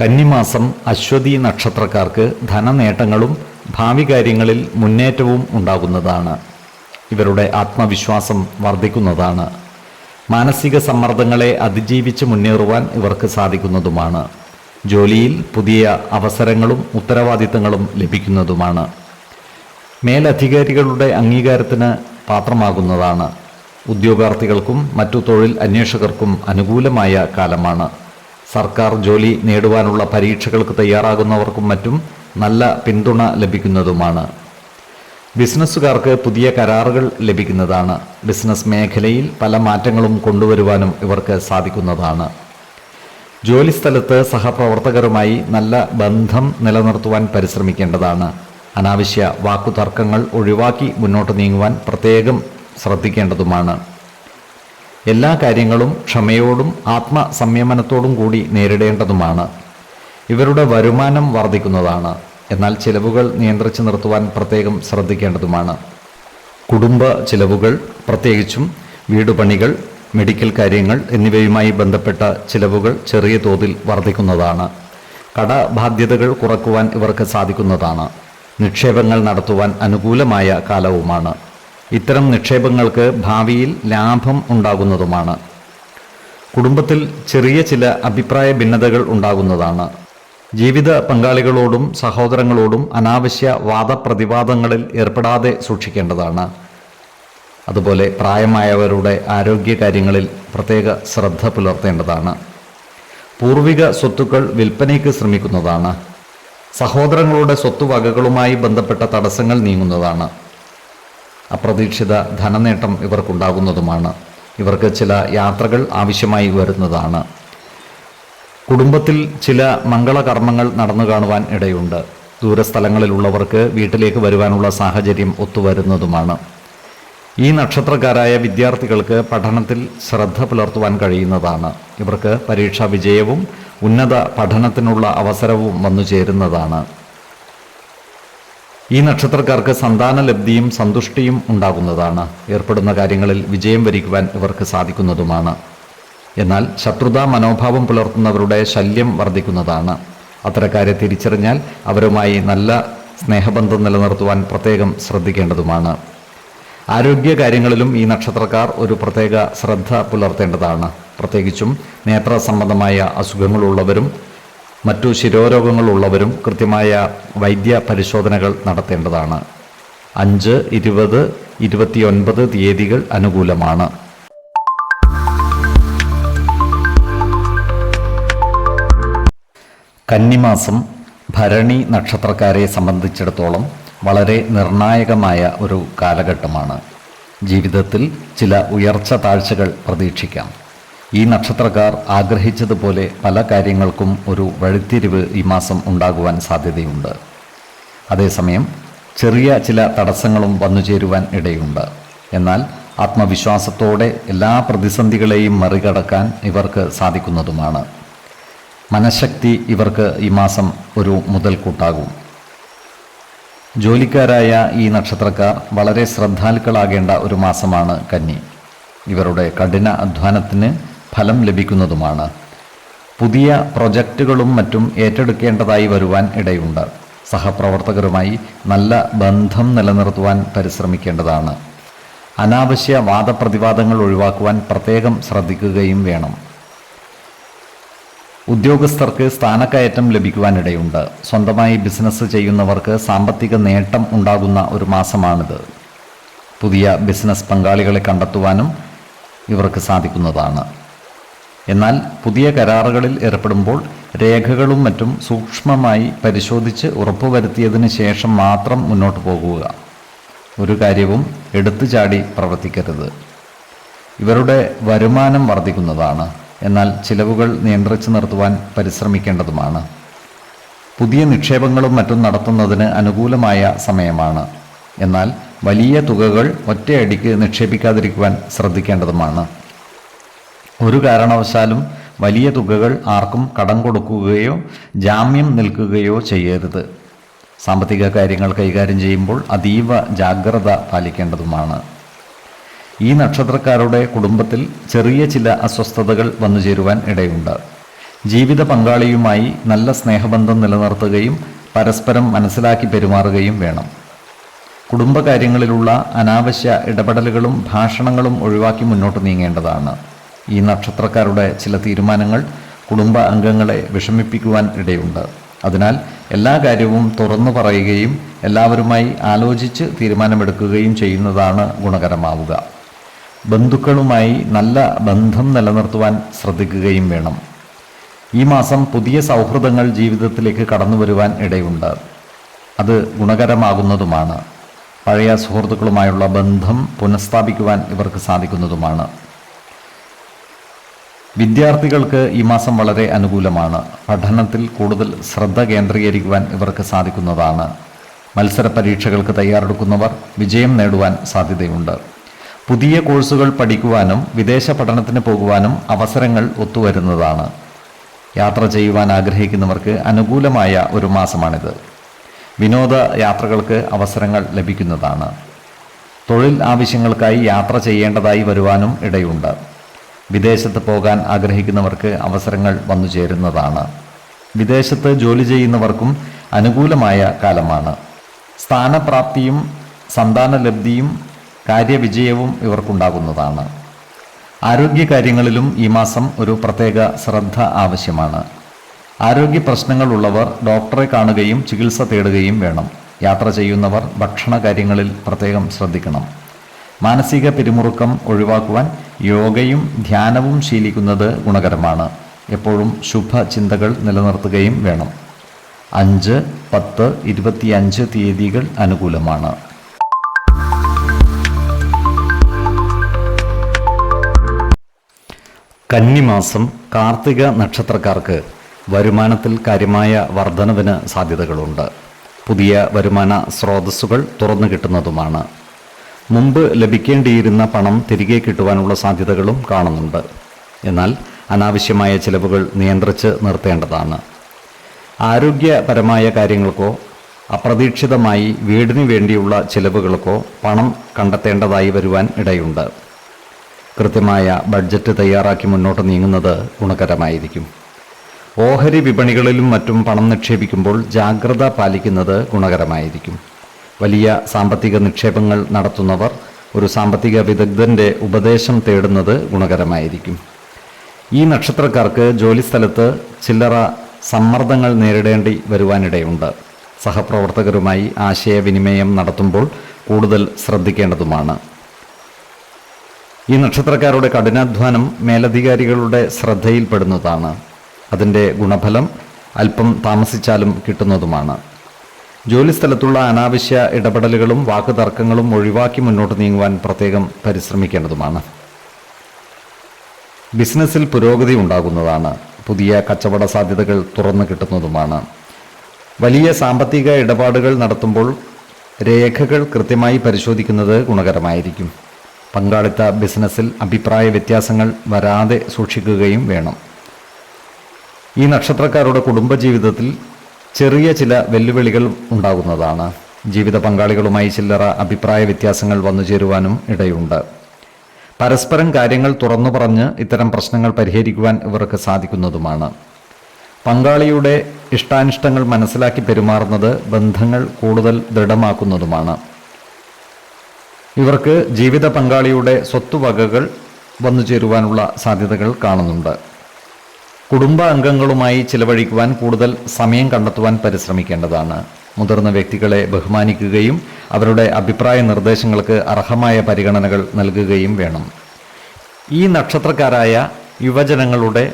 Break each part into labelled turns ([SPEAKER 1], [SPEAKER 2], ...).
[SPEAKER 1] കന്നിമാസം അശ്വതി നക്ഷത്രക്കാർക്ക് ധനനേട്ടങ്ങളും ഭാവി കാര്യങ്ങളിൽ മുന്നേറ്റവും ഉണ്ടാകുന്നതാണ്. ഇവരുടെ ആത്മവിശ്വാസം വർദ്ധിക്കുന്നതാണ്. മാനസിക സമ്മർദ്ദങ്ങളെ അതിജീവിച്ച് മുന്നേറുവാൻ ഇവർക്ക് സാധിക്കുന്നതുമാണ്. ജോലിയിൽ പുതിയ അവസരങ്ങളും ഉത്തരവാദിത്തങ്ങളും ലഭിക്കുന്നതുമാണ്. മേലധികാരികളുടെ അംഗീകാരത്തിന് പാത്രമാകുന്നതാണ്. ഉദ്യോഗാർത്ഥികൾക്കും മറ്റു തൊഴിൽ അന്വേഷകർക്കും അനുകൂലമായ കാലമാണ്. സർക്കാർ ജോലി നേടുവാനുള്ള പരീക്ഷകൾക്ക് തയ്യാറാകുന്നവർക്കും മറ്റും നല്ല പിന്തുണ ലഭിക്കുന്നതുമാണ്. ബിസിനസ്സുകാർക്ക് പുതിയ കരാറുകൾ ലഭിക്കുന്നതാണ്. ബിസിനസ് മേഖലയിൽ പല മാറ്റങ്ങളും കൊണ്ടുവരുവാനും ഇവർക്ക് സാധിക്കുന്നതാണ്. ജോലിസ്ഥലത്ത് സഹപ്രവർത്തകരുമായി നല്ല ബന്ധം നിലനിർത്തുവാൻ പരിശ്രമിക്കേണ്ടതാണ്. അനാവശ്യ വാക്കുതർക്കങ്ങൾ ഒഴിവാക്കി മുന്നോട്ട് നീങ്ങുവാൻ പ്രത്യേകം ശ്രദ്ധിക്കേണ്ടതുമാണ്. എല്ലാ കാര്യങ്ങളും ക്ഷമയോടും ആത്മസംയമനത്തോടും കൂടി നേരിടേണ്ടതുമാണ്. ഇവരുടെ വരുമാനം വർദ്ധിക്കുന്നതാണ്. എന്നാൽ ചിലവുകൾ നിയന്ത്രിച്ചു നിർത്തുവാൻ പ്രത്യേകം ശ്രദ്ധിക്കേണ്ടതുമാണ്. കുടുംബ ചിലവുകൾ പ്രത്യേകിച്ചും വീടുപണികൾ മെഡിക്കൽ കാര്യങ്ങൾ എന്നിവയുമായി ബന്ധപ്പെട്ട ചിലവുകൾ ചെറിയ തോതിൽ വർദ്ധിക്കുന്നതാണ്. കടബാധ്യതകൾ കുറക്കുവാൻ ഇവർക്ക് സാധിക്കുന്നതാണ്. നിക്ഷേപങ്ങൾ നടത്തുവാൻ അനുകൂലമായ കാലവുമാണ്. ഇത്തരം നിക്ഷേപങ്ങൾക്ക് ഭാവിയിൽ ലാഭം ഉണ്ടാകുന്നതുമാണ്. കുടുംബത്തിൽ ചെറിയ ചില അഭിപ്രായ ഭിന്നതകൾ ഉണ്ടാകുന്നതാണ്. ജീവിത പങ്കാളികളോടും സഹോദരങ്ങളോടും അനാവശ്യ വാദപ്രതിവാദങ്ങളിൽ ഏർപ്പെടാതെ സൂക്ഷിക്കേണ്ടതാണ്. അതുപോലെ പ്രായമായവരുടെ ആരോഗ്യകാര്യങ്ങളിൽ പ്രത്യേക ശ്രദ്ധ പുലർത്തേണ്ടതാണ്. പൂർവിക സ്വത്തുക്കൾ വിൽപ്പനയ്ക്ക് ശ്രമിക്കുന്നതാണ്. സഹോദരങ്ങളുടെ സ്വത്തുവകകളുമായി ബന്ധപ്പെട്ട തടസ്സങ്ങൾ നീങ്ങുന്നതാണ്. അപ്രതീക്ഷിത ധനനേട്ടം ഇവർക്കുണ്ടാകുന്നതുമാണ്. ഇവർക്ക് ചില യാത്രകൾ ആവശ്യമായി വരുന്നതാണ്. കുടുംബത്തിൽ ചില മംഗളകർമ്മങ്ങൾ നടന്നു കാണുവാൻ ഇടയുണ്ട്. ദൂരസ്ഥലങ്ങളിലുള്ളവർക്ക് വീട്ടിലേക്ക് വരുവാനുള്ള സാഹചര്യം ഒത്തുവരുന്നതുമാണ്. ഈ നക്ഷത്രക്കാരായ വിദ്യാർത്ഥികൾക്ക് പഠനത്തിൽ ശ്രദ്ധ പുലർത്തുവാൻ കഴിയുന്നതാണ്. ഇവർക്ക് പരീക്ഷാ വിജയവും ഉന്നത പഠനത്തിനുള്ള അവസരവും വന്നു ചേരുന്നതാണ്. ഈ നക്ഷത്രക്കാർക്ക് സന്താനലബ്ധിയും സന്തുഷ്ടിയും ഉണ്ടാകുന്നതാണ്. ഏർപ്പെടുന്ന കാര്യങ്ങളിൽ വിജയം വരിക്കുവാൻ ഇവർക്ക് സാധിക്കുന്നതുമാണ്. എന്നാൽ ശത്രുതാ മനോഭാവം പുലർത്തുന്നവരുടെ ശല്യം വർദ്ധിക്കുന്നതാണ്. അത്തരക്കാരെ തിരിച്ചറിഞ്ഞാൽ അവരുമായി നല്ല സ്നേഹബന്ധം നിലനിർത്തുവാൻ പ്രത്യേകം ശ്രദ്ധിക്കേണ്ടതുമാണ്. ആരോഗ്യ കാര്യങ്ങളിലും ഈ നക്ഷത്രക്കാർ ഒരു പ്രത്യേക ശ്രദ്ധ പുലർത്തേണ്ടതാണ്. പ്രത്യേകിച്ചും നേത്ര സംബന്ധമായ അസുഖങ്ങളുള്ളവരും മറ്റു ശിരോരോഗങ്ങളുള്ളവരും കൃത്യമായ വൈദ്യ പരിശോധനകൾ നടത്തേണ്ടതാണ്. അഞ്ച് ഇരുപത് ഇരുപത്തിയൊൻപത് തീയതികൾ അനുകൂലമാണ്. കന്നിമാസം ഭരണി നക്ഷത്രക്കാരെ സംബന്ധിച്ചിടത്തോളം വളരെ നിർണായകമായ ഒരു കാലഘട്ടമാണ്. ജീവിതത്തിൽ ചില ഉയർച്ച താഴ്ചകൾ പ്രതീക്ഷിക്കാം. ഈ നക്ഷത്രക്കാർ ആഗ്രഹിച്ചതുപോലെ പല കാര്യങ്ങൾക്കും ഒരു വഴിത്തിരിവ് ഈ മാസം ഉണ്ടാകുവാൻ സാധ്യതയുണ്ട്. അതേസമയം ചെറിയ ചില തടസ്സങ്ങളും വന്നു ചേരുവാൻ ഇടയുണ്ട്. എന്നാൽ ആത്മവിശ്വാസത്തോടെ എല്ലാ പ്രതിസന്ധികളെയും മറികടക്കാൻ ഇവർക്ക് സാധിക്കുന്നതുമാണ്. മനഃശക്തി ഇവർക്ക് ഈ മാസം ഒരു മുതൽക്കൂട്ടാകും. ജോലിക്കാരായ ഈ നക്ഷത്രക്കാർ വളരെ ശ്രദ്ധാലുക്കളാകേണ്ട ഒരു മാസമാണ് കന്നി. ഇവരുടെ കഠിന അധ്വാനത്തിന് ഫലം ലഭിക്കുന്നതുമാണ്. പുതിയ പ്രൊജക്റ്റുകളും മറ്റും ഏറ്റെടുക്കേണ്ടതായി വരുവാൻ ഇടയുണ്ട്. സഹപ്രവർത്തകരുമായി നല്ല ബന്ധം നിലനിർത്തുവാൻ പരിശ്രമിക്കേണ്ടതാണ്. അനാവശ്യ വാദപ്രതിവാദങ്ങൾ ഒഴിവാക്കുവാൻ പ്രത്യേകം ശ്രദ്ധിക്കുകയും വേണം. ഉദ്യോഗസ്ഥർക്ക് സ്ഥാനക്കയറ്റം ലഭിക്കുവാനിടയുണ്ട് സ്വന്തമായി ബിസിനസ് ചെയ്യുന്നവർക്ക് സാമ്പത്തിക നേട്ടം ഉണ്ടാകുന്ന ഒരു മാസമാണിത്. പുതിയ ബിസിനസ് പങ്കാളികളെ കണ്ടെത്തുവാനും ഇവർക്ക് സാധിക്കുന്നതാണ്. എന്നാൽ പുതിയ കരാറുകളിൽ ഏർപ്പെടുമ്പോൾ രേഖകളും മറ്റും സൂക്ഷ്മമായി പരിശോധിച്ച് ഉറപ്പുവരുത്തിയതിന് ശേഷം മാത്രം മുന്നോട്ട് പോകുക. ഒരു കാര്യവും എടുത്തു ചാടി പ്രവർത്തിക്കരുത്. ഇവരുടെ വരുമാനം വർദ്ധിക്കുന്നതാണ്. എന്നാൽ ചിലവുകൾ നിയന്ത്രിച്ചു നിർത്തുവാൻ പരിശ്രമിക്കേണ്ടതുമാണ്. പുതിയ നിക്ഷേപങ്ങളും മറ്റും നടത്തുന്നതിന് അനുകൂലമായ സമയമാണ്. എന്നാൽ വലിയ തുകകൾ ഒറ്റയടിക്ക് നിക്ഷേപിക്കാതിരിക്കുവാൻ ശ്രദ്ധിക്കേണ്ടതുമാണ്. ഒരു കാരണവശാലും വലിയ തുകകൾ ആർക്കും കടം കൊടുക്കുകയോ ജാമ്യം നിൽക്കുകയോ ചെയ്യരുത്. സാമ്പത്തിക കാര്യങ്ങൾ കൈകാര്യം ചെയ്യുമ്പോൾ അതീവ ജാഗ്രത പാലിക്കേണ്ടതുമാണ്. ഈ നക്ഷത്രക്കാരുടെ കുടുംബത്തിൽ ചെറിയ ചില അസ്വസ്ഥതകൾ വന്നു ചേരുവാൻ ഇടയുണ്ട്. ജീവിത പങ്കാളിയുമായി നല്ല സ്നേഹബന്ധം നിലനിർത്തുകയും പരസ്പരം മനസ്സിലാക്കി പെരുമാറുകയും വേണം. കുടുംബകാര്യങ്ങളിലുള്ള അനാവശ്യ ഇടപെടലുകളും ഭാഷണങ്ങളും ഒഴിവാക്കി മുന്നോട്ട് നീങ്ങേണ്ടതാണ്. ഈ നക്ഷത്രക്കാരുടെ ചില തീരുമാനങ്ങൾ കുടുംബ അംഗങ്ങളെ വിഷമിപ്പിക്കുവാൻ ഇടയുണ്ട്. അതിനാൽ എല്ലാ കാര്യവും തുറന്നു പറയുകയും എല്ലാവരുമായി ആലോചിച്ച് തീരുമാനമെടുക്കുകയും ചെയ്യുന്നതാണ് ഗുണകരമാവുക. ബന്ധുക്കളുമായി നല്ല ബന്ധം നിലനിർത്തുവാൻ ശ്രദ്ധിക്കുകയും വേണം. ഈ മാസം പുതിയ സൗഹൃദങ്ങൾ ജീവിതത്തിലേക്ക് കടന്നു വരുവാൻ ഇടയുണ്ട്. അത് ഗുണകരമാകുന്നതുമാണ്. പഴയ സുഹൃത്തുക്കളുമായുള്ള ബന്ധം പുനഃസ്ഥാപിക്കുവാൻ ഇവർക്ക് സാധിക്കുന്നതുമാണ്. വിദ്യാർത്ഥികൾക്ക് ഈ മാസം വളരെ അനുകൂലമാണ്. പഠനത്തിൽ കൂടുതൽ ശ്രദ്ധ കേന്ദ്രീകരിക്കുവാൻ ഇവർക്ക് സാധിക്കുന്നതാണ്. മത്സര പരീക്ഷകൾക്ക് തയ്യാറെടുക്കുന്നവർ വിജയം നേടുവാൻ സാധ്യതയുണ്ട്. പുതിയ കോഴ്സുകൾ പഠിക്കുവാനും വിദേശ പഠനത്തിന് പോകുവാനും അവസരങ്ങൾ ഒത്തുവരുന്നതാണ്. യാത്ര ചെയ്യുവാൻ ആഗ്രഹിക്കുന്നവർക്ക് അനുകൂലമായ ഒരു മാസമാണിത്. വിനോദ യാത്രകൾക്ക് അവസരങ്ങൾ ലഭിക്കുന്നതാണ്. തൊഴിൽ ആവശ്യങ്ങൾക്കായി യാത്ര ചെയ്യേണ്ടതായി വരുവാനും ഇടയുണ്ട്. വിദേശത്ത് പോകാൻ ആഗ്രഹിക്കുന്നവർക്ക് അവസരങ്ങൾ വന്നു ചേരുന്നതാണ്. വിദേശത്ത് ജോലി ചെയ്യുന്നവർക്കും അനുകൂലമായ കാലമാണ്. സ്ഥാനപ്രാപ്തിയും സന്താനലബ്ധിയും കാര്യവിജയവും ഇവർക്കുണ്ടാകുന്നതാണ്. ആരോഗ്യകാര്യങ്ങളിലും ഈ മാസം ഒരു പ്രത്യേക ശ്രദ്ധ ആവശ്യമാണ്. ആരോഗ്യ പ്രശ്നങ്ങളുള്ളവർ ഡോക്ടറെ കാണുകയും ചികിത്സ തേടുകയും വേണം. യാത്ര ചെയ്യുന്നവർ ഭക്ഷണ കാര്യങ്ങളിൽ പ്രത്യേകം ശ്രദ്ധിക്കണം. മാനസിക പിരിമുറുക്കം ഒഴിവാക്കുവാൻ യോഗയും ധ്യാനവും ശീലിക്കുന്നത് ഗുണകരമാണ്. എപ്പോഴും ശുഭചിന്തകൾ നിലനിർത്തുകയും വേണം. അഞ്ച് പത്ത് ഇരുപത്തിയഞ്ച് തീയതികൾ അനുകൂലമാണ്. കന്നിമാസം കാർത്തിക നക്ഷത്രക്കാർക്ക് വരുമാനത്തിൽ കാര്യമായ വർധനവിന് സാധ്യതകളുണ്ട്. പുതിയ വരുമാന സ്രോതസ്സുകൾ തുറന്നു കിട്ടുന്നതുമാണ്. മുമ്പ് ലഭിക്കേണ്ടിയിരുന്ന പണം തിരികെ കിട്ടുവാനുള്ള സാധ്യതകളും കാണുന്നുണ്ട്. എന്നാൽ അനാവശ്യമായ ചിലവുകൾ നിയന്ത്രിച്ച് നിർത്തേണ്ടതാണ്. ആരോഗ്യപരമായ കാര്യങ്ങൾക്കോ അപ്രതീക്ഷിതമായി വീടിന് വേണ്ടിയുള്ള ചിലവുകൾക്കോ പണം കണ്ടെത്തേണ്ടതായി വരുവാൻ ഇടയുണ്ട്. കൃത്യമായ ബഡ്ജറ്റ് തയ്യാറാക്കി മുന്നോട്ട് നീങ്ങുന്നത് ഗുണകരമായിരിക്കും. ഓഹരി വിപണികളിലും മറ്റും പണം നിക്ഷേപിക്കുമ്പോൾ ജാഗ്രത പാലിക്കുന്നത് ഗുണകരമായിരിക്കും. വലിയ സാമ്പത്തിക നിക്ഷേപങ്ങൾ നടത്തുന്നവർ ഒരു സാമ്പത്തിക വിദഗ്ധന്റെ ഉപദേശം തേടുന്നത് ഗുണകരമായിരിക്കും. ഈ നക്ഷത്രക്കാർക്ക് ജോലിസ്ഥലത്ത് ചില്ലറ സമ്മർദ്ദങ്ങൾ നേരിടേണ്ടി വരുവാനിടയുണ്ട്. സഹപ്രവർത്തകരുമായി ആശയവിനിമയം നടത്തുമ്പോൾ കൂടുതൽ ശ്രദ്ധിക്കേണ്ടതുമാണ്. ഈ നക്ഷത്രക്കാരുടെ കഠിനാധ്വാനം മേലധികാരികളുടെ ശ്രദ്ധയിൽപ്പെടുന്നതാണ്. അതിന്റെ ഗുണഫലം അല്പം താമസിച്ചാലും കിട്ടുന്നതുമാണ്. ജോലിസ്ഥലത്തുള്ള അനാവശ്യ ഇടപെടലുകളും വാക്കുതർക്കങ്ങളും ഒഴിവാക്കി മുന്നോട്ട് നീങ്ങുവാൻ പ്രത്യേകം പരിശ്രമിക്കേണ്ടതുമാണ്. ബിസിനസ്സിൽ പുരോഗതി ഉണ്ടാകുന്നതാണ്. പുതിയ കച്ചവട സാധ്യതകൾ തുറന്നു കിട്ടുന്നതുമാണ്. വലിയ സാമ്പത്തിക ഇടപാടുകൾ നടത്തുമ്പോൾ രേഖകൾ കൃത്യമായി പരിശോധിക്കുന്നത് ഗുണകരമായിരിക്കും. പങ്കാളിത്ത ബിസിനസ്സിൽ അഭിപ്രായ വ്യത്യാസങ്ങൾ വരാതെ സൂക്ഷിക്കുകയും വേണം. ഈ നക്ഷത്രക്കാരുടെ കുടുംബജീവിതത്തിൽ ചെറിയ ചില വെല്ലുവിളികൾ ഉണ്ടാകുന്നതാണ്. ജീവിത പങ്കാളികളുമായി ചില്ലറ അഭിപ്രായ വ്യത്യാസങ്ങൾ വന്നു ചേരുവാനും ഇടയുണ്ട്. പരസ്പരം കാര്യങ്ങൾ തുറന്നു പറഞ്ഞ് ഇത്തരം പ്രശ്നങ്ങൾ പരിഹരിക്കുവാൻ ഇവർക്ക് സാധിക്കുന്നതുമാണ്. പങ്കാളിയുടെ ഇഷ്ടാനിഷ്ടങ്ങൾ മനസ്സിലാക്കി പെരുമാറുന്നത് ബന്ധങ്ങൾ കൂടുതൽ ദൃഢമാക്കുന്നതുമാണ്. ഇവർക്ക് ജീവിത പങ്കാളിയുടെ സ്വത്തുവകകൾ വന്നു ചേരുവാനുള്ള സാധ്യതകൾ കാണുന്നുണ്ട്. കുടുംബ അംഗങ്ങളുമായി ചിലവഴിക്കുവാൻ കൂടുതൽ സമയം കണ്ടെത്തുവാൻ പരിശ്രമിക്കേണ്ടതാണ്. മുതിർന്ന വ്യക്തികളെ ബഹുമാനിക്കുകയും അവരുടെ അഭിപ്രായ നിർദ്ദേശങ്ങൾക്ക് അർഹമായ പരിഗണനകൾ നൽകുകയും വേണം. ഈ നക്ഷത്രക്കാരായ യുവജനങ്ങളുടെ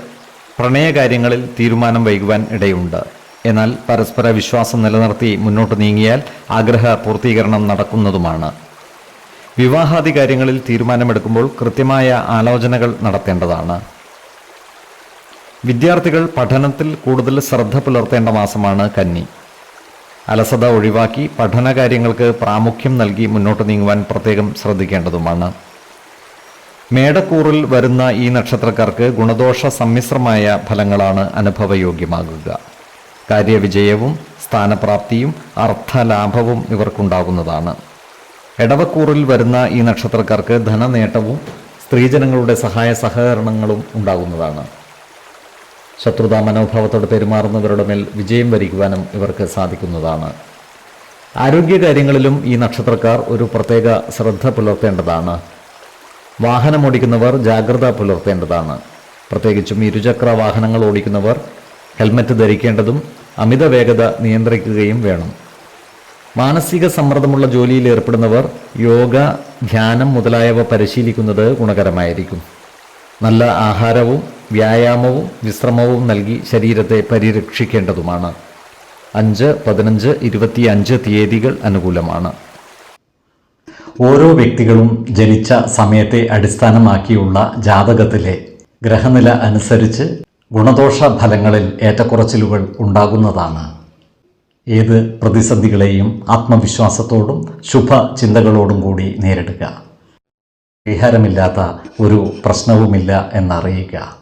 [SPEAKER 1] പ്രണയകാര്യങ്ങളിൽ തീരുമാനം വൈകുവാൻ ഇടയുണ്ട്. എന്നാൽ പരസ്പര വിശ്വാസം നിലനിർത്തി മുന്നോട്ട് നീങ്ങിയാൽ ആഗ്രഹ പൂർത്തീകരണം നടക്കുന്നതുമാണ്. വിവാഹാദി കാര്യങ്ങളിൽ തീരുമാനമെടുക്കുമ്പോൾ കൃത്യമായ ആലോചനകൾ നടത്തേണ്ടതാണ്. വിദ്യാർത്ഥികൾ പഠനത്തിൽ കൂടുതൽ ശ്രദ്ധ പുലർത്തേണ്ട മാസമാണ് കന്നി. അലസത ഒഴിവാക്കി പഠനകാര്യങ്ങൾക്ക് പ്രാമുഖ്യം നൽകി മുന്നോട്ട് നീങ്ങുവാൻ പ്രത്യേകം ശ്രദ്ധിക്കേണ്ടതുമാണ്. മേടക്കൂറിൽ വരുന്ന ഈ നക്ഷത്രക്കാർക്ക് ഗുണദോഷ സമ്മിശ്രമായ ഫലങ്ങളാണ് അനുഭവയോഗ്യമാകുക. കാര്യവിജയവും സ്ഥാനപ്രാപ്തിയും അർത്ഥലാഭവും ഇവർക്കുണ്ടാകുന്നതാണ്. എടവക്കൂറിൽ വരുന്ന ഈ നക്ഷത്രക്കാർക്ക് ധനനേട്ടവും സ്ത്രീജനങ്ങളുടെ സഹായ സഹകരണങ്ങളും ഉണ്ടാകുന്നതാണ്. ശത്രുതാ മനോഭാവത്തോടെ പെരുമാറുന്നവരുടെ മേൽ വിജയം വരിക്കുവാനും ഇവർക്ക് സാധിക്കുന്നതാണ്. ആരോഗ്യകാര്യങ്ങളിലും ഈ നക്ഷത്രക്കാർ ഒരു പ്രത്യേക ശ്രദ്ധ പുലർത്തേണ്ടതാണ്. വാഹനമോടിക്കുന്നവർ ജാഗ്രത പുലർത്തേണ്ടതാണ്. പ്രത്യേകിച്ചും ഇരുചക്ര വാഹനങ്ങൾ ഓടിക്കുന്നവർ ഹെൽമറ്റ് ധരിക്കേണ്ടതും അമിത വേഗത നിയന്ത്രിക്കുകയും വേണം. മാനസിക സമ്മർദ്ദമുള്ള ജോലിയിൽ ഏർപ്പെടുന്നവർ യോഗ ധ്യാനം മുതലായവ പരിശീലിക്കുന്നത് ഗുണകരമായിരിക്കും. നല്ല ആഹാരവും വ്യായാമവും വിശ്രമവും നൽകി ശരീരത്തെ പരിരക്ഷിക്കേണ്ടതുമാണ്. അഞ്ച് പതിനഞ്ച് ഇരുപത്തിയഞ്ച് തീയതികൾ അനുകൂലമാണ്. ഓരോ വ്യക്തികളും ജനിച്ച സമയത്തെ അടിസ്ഥാനമാക്കിയുള്ള ജാതകത്തിലെ ഗ്രഹനില അനുസരിച്ച് ഗുണദോഷ ഫലങ്ങളിൽ ഏറ്റക്കുറച്ചിലുകൾ ഉണ്ടാകുന്നതാണ്. ഏത് പ്രതിസന്ധികളെയും ആത്മവിശ്വാസത്തോടും ശുഭ ചിന്തകളോടും കൂടി നേരിടുക. പരിഹാരമില്ലാത്ത ഒരു പ്രശ്നവുമില്ല എന്നറിയുക.